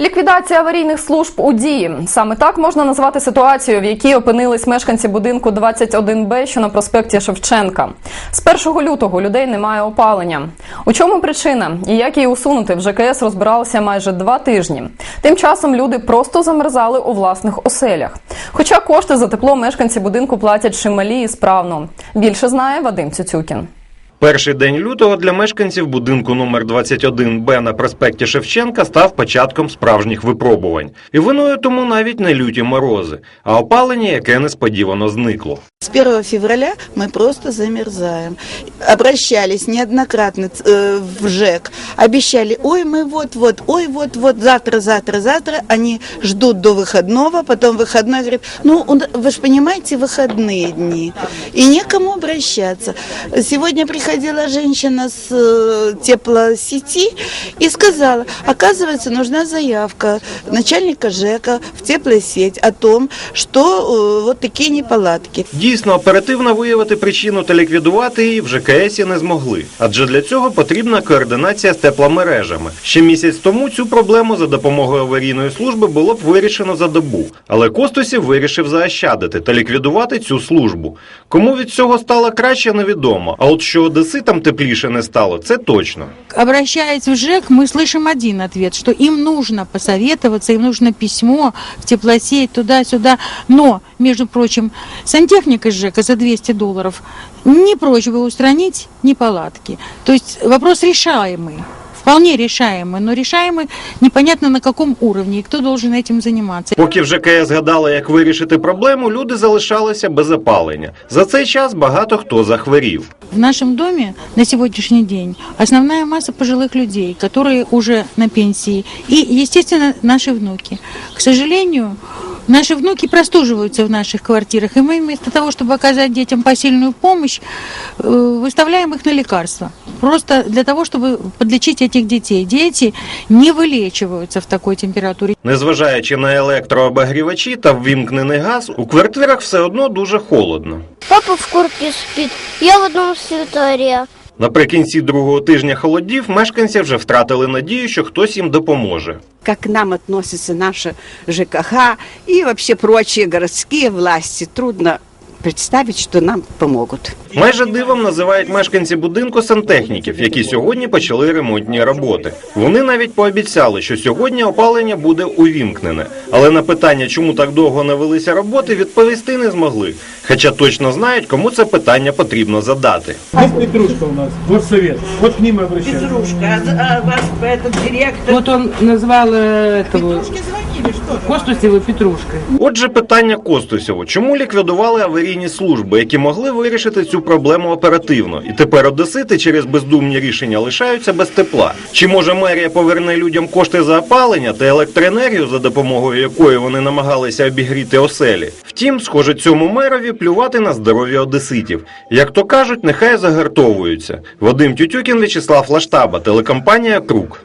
Ліквідація аварійних служб у дії саме так можна назвати ситуацію, в якій опинились мешканці будинку 21Б, що на проспекті Шевченка. З 1 лютого людей немає опалення. У чому причина і як її усунути в ЖКС розбиралися майже два тижні. Тим часом люди просто замерзали у власних оселях. Хоча кошти за тепло мешканці будинку платять чималі і справно. Більше знає Вадим Цюцюкін. Перший день лютого для мешканців будинку номер 21Б на проспекті Шевченка став початком справжніх випробувань. І виною тому навіть не люті морози, а опалення, яке несподівано зникло. С 1 февраля мы просто замерзаем. Обращались неоднократно э, в ЖЭК, обещали, ой, мы вот-вот, ой, вот-вот, завтра, завтра, завтра. Они ждут до выходного, потом выходной говорят, ну, у- вы же понимаете, выходные дни. И некому обращаться. Сегодня приходила женщина с э, теплосети и сказала, оказывается, нужна заявка начальника ЖЭКа в теплосеть о том, что э, вот такие неполадки. Дійсно, оперативно виявити причину та ліквідувати її в ЖКСі не змогли, адже для цього потрібна координація з тепломережами. Ще місяць тому цю проблему за допомогою аварійної служби було б вирішено за добу, але Костусів вирішив заощадити та ліквідувати цю службу. Кому від цього стало краще, невідомо. А от що одеситам тепліше не стало, це точно. Обращаясь в ЖЭК, мы слышим один ответ, что им нужно посоветоваться, им нужно письмо в теплосеть, туда-сюда. Но, между прочим, сантехник из ЖЭКа за 200 долларов не прочь бы устранить неполадки. То есть вопрос решаемый. Вполне решаемый, но решаемый непонятно на каком уровне и кто должен этим заниматься. Поки в ЖКС гадали, як вирішити проблему, люди залишалися без опалення. За цей час багато хто захворів. В нашем доме на сегодняшний день основная масса пожилых людей, которые уже на пенсии, и, естественно, наши внуки. К сожалению, наши внуки простуживаются в наших квартирах, и мы вместо того, чтобы оказать детям посильную помощь, э, выставляем их на лекарства. Просто для того, чтобы подлечить этих детей. Дети не вылечиваются в такой температуре. Незважаючи на електрообогрівачі та ввімкнений газ, у квартирах все одно дуже холодно. Папа в куртке спит, я в одном свитере. Наприкінці другого тижня холодів мешканці вже втратили надію, що хтось їм допоможе. как к нам відноситься наші ЖКХ і взагалі прочі городські власті Трудно представить, что нам помогут. Майже дивом називають мешканці будинку сантехніків, які сьогодні почали ремонтні роботи. Вони навіть пообіцяли, що сьогодні опалення буде увімкнене. Але на питання, чому так довго не велися роботи, відповісти не змогли. Хоча точно знають, кому це питання потрібно задати. Вот Петрушка у нас, вот совет, вот к ним обращаюсь. Петрушка, а вас этот директор... Вот он назвал э, этого Костусева Петрушкой. Отже, питання Костусєву. Чому ліквідували аварійні служби, які могли вирішити цю проблему оперативно? І тепер одесити через бездумні рішення лишаються без тепла? Чи може мерія поверне людям кошти за опалення та електроенергію, за допомогою якої вони намагалися обігріти оселі? Втім, схоже, цьому мерові плювати на здоров'я одеситів. Як то кажуть, нехай загартовуються. Вадим Тютюкін, Вячеслав Лаштаба, телекомпанія Круг.